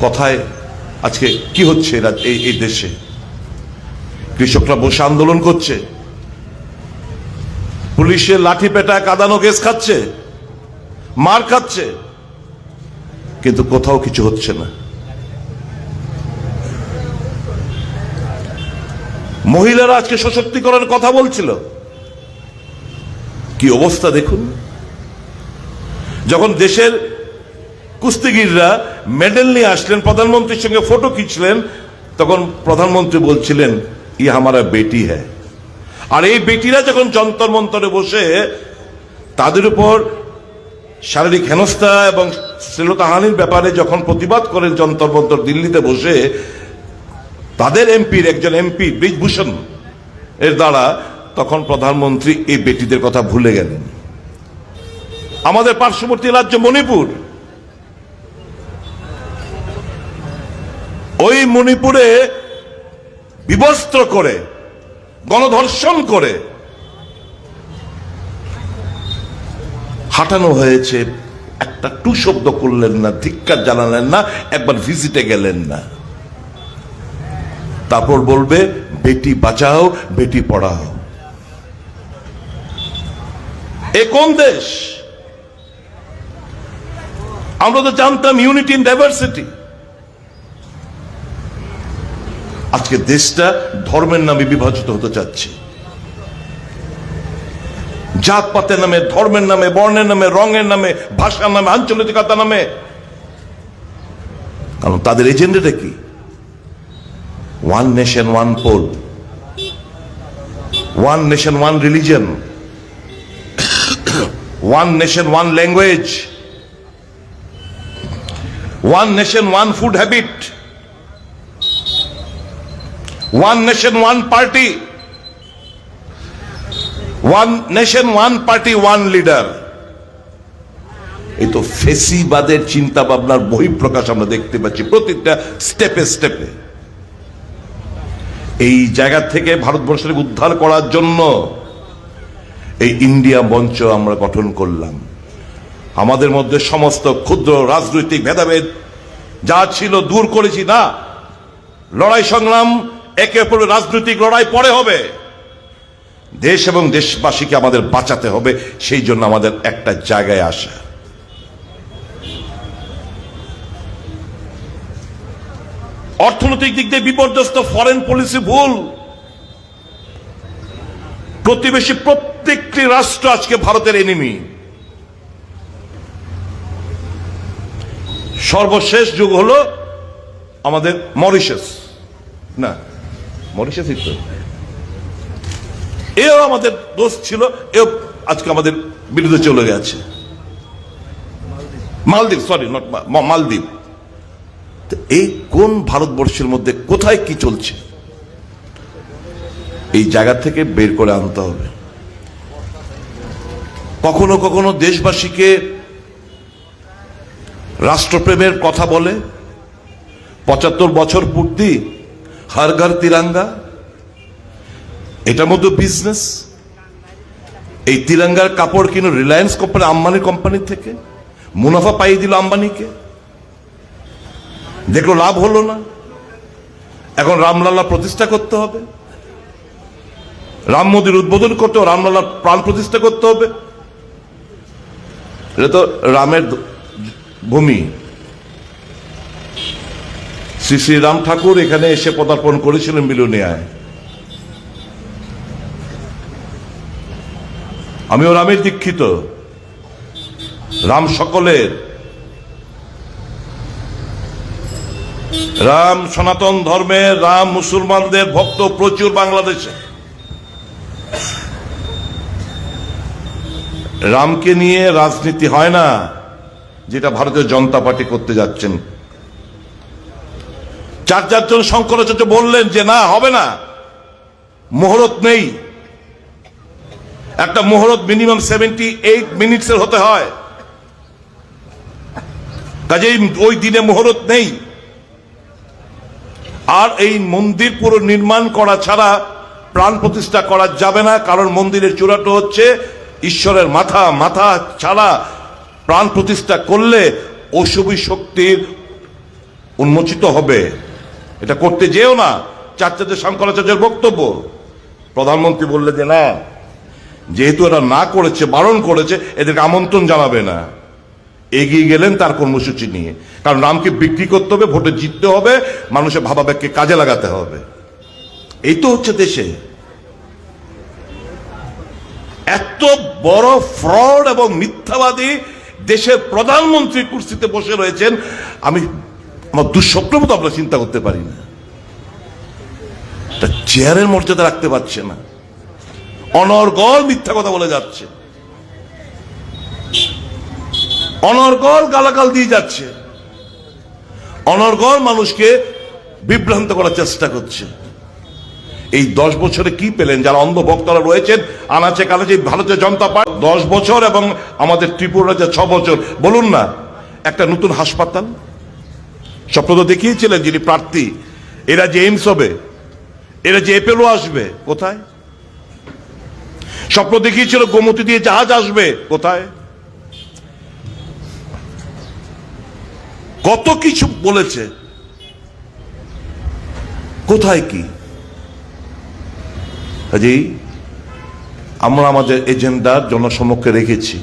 কথায় আজকে কি হচ্ছে এই এই দেশে? কৃষকরা বসে আন্দোলন করছে। পুলিশের লাঠি পেটা কাদানো গ্যাস খাচ্ছে। মার খাচ্ছে। কিন্তু কোথাও কিছু হচ্ছে না। মহিলারা আজকে সশক্তিকরণের কথা বলছিল। কি অবস্থা দেখুন। যখন দেশের কুস্তিগিররা মেডেল নিয়ে আসলেন, প্রধানমন্ত্রীর সঙ্গে ফটো খিঁচলেন, তখন প্রধানমন্ত্রী বলছিলেন, ই হামারা বেটি হ্যাঁ আর এই বেটিরা যখন যন্তর মন্তরে বসে, তাদের উপর শারীরিক হেনস্থা এবং শ্লীলতাহানির ব্যাপারে যখন প্রতিবাদ করেন যন্তর মন্তর দিল্লিতে বসে, তাদের এমপির একজন এমপি ব্রিজভূষণ, এর দ্বারা তখন প্রধানমন্ত্রী এই বেটিদের কথা ভুলে গেলেন। আমাদের পার্শ্ববর্তী রাজ্য মণিপুর ওই মণিপুরে বিবস্ত্র করে, গণধর্ষণ করে হাঁটানো হয়েছে, একটা টু শব্দ করলেন না, ধিক্কার জানালেন না, একবার ভিজিটে গেলেন না। তারপর বলবে, বেটি বাঁচাও, বেটি পড়াও। এ কোন দেশ? আমরা তো জানতাম ইউনিটি ইন ডাইভার্সিটি। আজকে দেশটা ধর্মের নামে বিভাজিত হতে চাচ্ছে। জাতপাতের নামে, ধর্মের নামে, বর্ণের নামে, রঙের নামে, ভাষার নামে আঞ্চলিকতা নামে। কারণ তাদের এজেন্ডাটা কি? One nation one poll one nation one religion one nation one language one nation one food habit one nation one party one nation one party one leader এই তো ফেসিবাদের চিন্তা ভাবনার বহিঃপ্রকাশ আমরা দেখতে পাচ্ছি প্রতিটা স্টেপে স্টেপে এই জায়গা থেকে ভারতবর্ষের উদ্ধার করার জন্য এই ইন্ডিয়া মঞ্চ আমরা গঠন করলাম। আমাদের মধ্যে সমস্ত ক্ষুদ্র রাজনৈতিক ভেদাভেদ, যা ছিল দূর করেছি না। লড়াই সংগ্রাম একে অপরের রাজনৈতিক লড়াই, পরে হবে। দেশ এবং দেশবাসীকে আমাদের বাঁচাতে হবে, সেই জন্য আমাদের একটা জায়গায় আসা। অর্থনৈতিক দিক দিয়ে বিপর্যস্ত ফরেন পলিসি ভুল। প্রতিবেশী প্রত্যেকটি রাষ্ট্র আজকে ভারতের এনিমি সর্বশেষ যুগ হলো আমাদের মরিশাস। না এও আমাদের দোষ ছিল, এও আজকে আমাদের বিরুদ্ধে চলে গেছে। মালদ্বীপ সরি নট মালদ্বীপ। এই কোন ভারতবর্ষের মধ্যে কোথায় কি চলছে? এই জায়গা থেকে বের করে আনতে হবে। কখনো কখনো দেশবাসীকে রাষ্ট্রপ্রেমের কথা বলে, পঁচাত্তর বছর পূর্তি হর ঘর তিরাঙ্গা এটার মধ্যে বিজনেস এই তিরঙ্গার কাপড় কিনো রিলায়েন্স কোম্পানি আম্বানি কোম্পানি থেকে মুনাফা পাইয়ে দিল আম্বানিকে। দেখল লাভ হলো না। এখন রামলাল্লা প্রতিষ্ঠা করতে হবে। রাম মন্দির উদ্বোধন করতে হবে রামলাল্লার প্রাণ প্রতিষ্ঠা করতে হবে। এটা তো রামের ভূমি। শ্রী শ্রী রাম ঠাকুর এখানে এসে পদার্পণ করেছিলেন মিলনিয়ায়। আমিও রামের দীক্ষিত। রাম সকলের। রাম সনাতন ধর্মের, রাম মুসলমানদের ভক্ত প্রচুর বাংলাদেশে। রামকে নিয়ে রাজনীতি হয় না, যেটা ভারতীয় জনতা পার্টি করতে যাচ্ছেন। চার চারজন শঙ্করাচার্য বললেন যে না, হবে না। মোহরত নেই। একটা মোহরত মিনিমাম সেভেন্টি এইট মিনিটসের হতে হয়। কাজেই ওই দিনে মোহরত নেই। আর এই মন্দির পুরো নির্মাণ করা ছাড়া প্রাণ প্রতিষ্ঠা করা যাবে না, কারণ মন্দিরের চূড়াটা হচ্ছে ঈশ্বরের মাথা। মাথা ছাড়া প্রাণ প্রতিষ্ঠা করলে অশুভী শক্তির উন্মোচিত হবে। এটা করতে যেও না। চার্চাতে শঙ্করাচার্যের বক্তব্য। প্রধানমন্ত্রী বললে যে, না, যেহেতু এরা না করেছে, বারণ করেছে, এদেরকে আমন্ত্রণ জানাবে না। এগিয়ে গেলেন তার কর্মসূচি নিয়ে। কারণ রামকে বিক্রি করতে হবে, ভোটে জিততে হবে, মানুষের ভাবাবেগকে কাজে লাগাতে হবে। এই তো হচ্ছে দেশে। এত বড় ফ্রড এবং মিথ্যাবাদী দেশের প্রধানমন্ত্রী কুর্সিতে বসে রয়েছেন। আমি আমার দুঃস্বপ্ন মতো আমরা চিন্তা করতে পারি না। একটা চেয়ারের মর্যাদা রাখতে পারছে না। অনর্গল মিথ্যা কথা বলে যাচ্ছে। অনর্গল গালাগাল দিয়ে যাচ্ছে। অনর্গল মানুষকে বিভ্রান্ত করার চেষ্টা করছে। এই দশ বছরে কি পেলেন? যারা অন্ধ ভক্তরা রয়েছেন, আনাচে কানাচে ভারতীয় জনতা পার্টি, দশ বছর এবং আমাদের ত্রিপুরা যে ছ বছর। বলুন না, একটা নতুন হাসপাতাল স্বপ্ন তো দেখিয়েছিলেন যিনি প্রার্থী, এরা যে এইমস হবে, এরা যে এপেলো আসবে, কোথায়? স্বপ্ন দেখিয়েছিল গোমতী দিয়ে জাহাজ আসবে, কোথায়? কত কিছু বলেছে। কোথায় কি? আমরা আমাদের এজেন্ডা জনসমক্ষে রেখেছি।